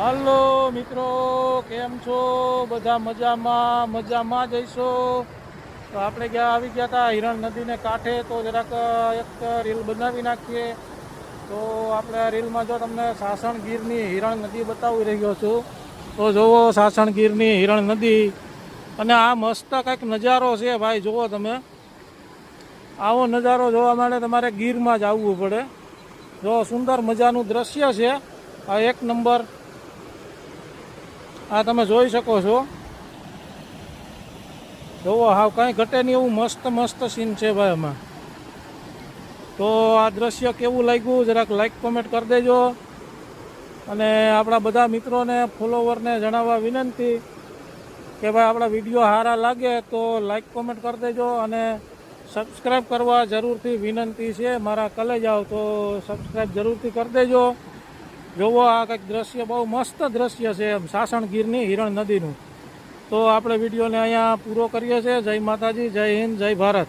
હાલો મિત્રો, કેમ છો? બધા મજામાં મજામાં જઈશો તો આપણે ગયા આવી ગયા હતા હિરણ નદીને કાંઠે, તો જરાક એક રીલ બનાવી નાખીએ. તો આપણે આ રીલમાં જો તમને સાસણ ગીરની હિરણ નદી બતાવી રહ્યો છું, તો જુઓ સાસણ ગીરની હિરણ નદી. અને આ મસ્ત કંઈક નજારો છે ભાઈ જુઓ તમે. આવો નજારો જોવા માટે તમારે ગીરમાં જ આવવું પડે. જો સુંદર મજાનું દ્રશ્ય છે, આ એક નંબર. આ તમે જોઈ શકો છો. જોવો, હાવ કાંઈ ઘટે નહીં, એવું મસ્ત મસ્ત સીન છે ભાઈ એમાં તો આ દ્રશ્ય કેવું લાગ્યું, જરાક લાઈક કોમેન્ટ કરી દેજો. અને આપણા બધા મિત્રોને ફોલોવરને જણાવવા વિનંતી કે ભાઈ આપણા વીડિયો સારા લાગે તો લાઈક કોમેન્ટ કરી દેજો અને સબસ્ક્રાઈબ કરવા જરૂરથી વિનંતી છે. મારા કલે આવ તો સબસ્ક્રાઈબ જરૂરથી કરી દેજો. જોવો આ કંઈક દ્રશ્ય, બહુ મસ્ત દ્રશ્ય છે એમ, સાસણગીરની હિરણ નદીનું. તો આપણે વિડીયોને અહીંયા પૂરો કરીએ છીએ. જય માતાજી, જય હિન્દ, જય ભારત.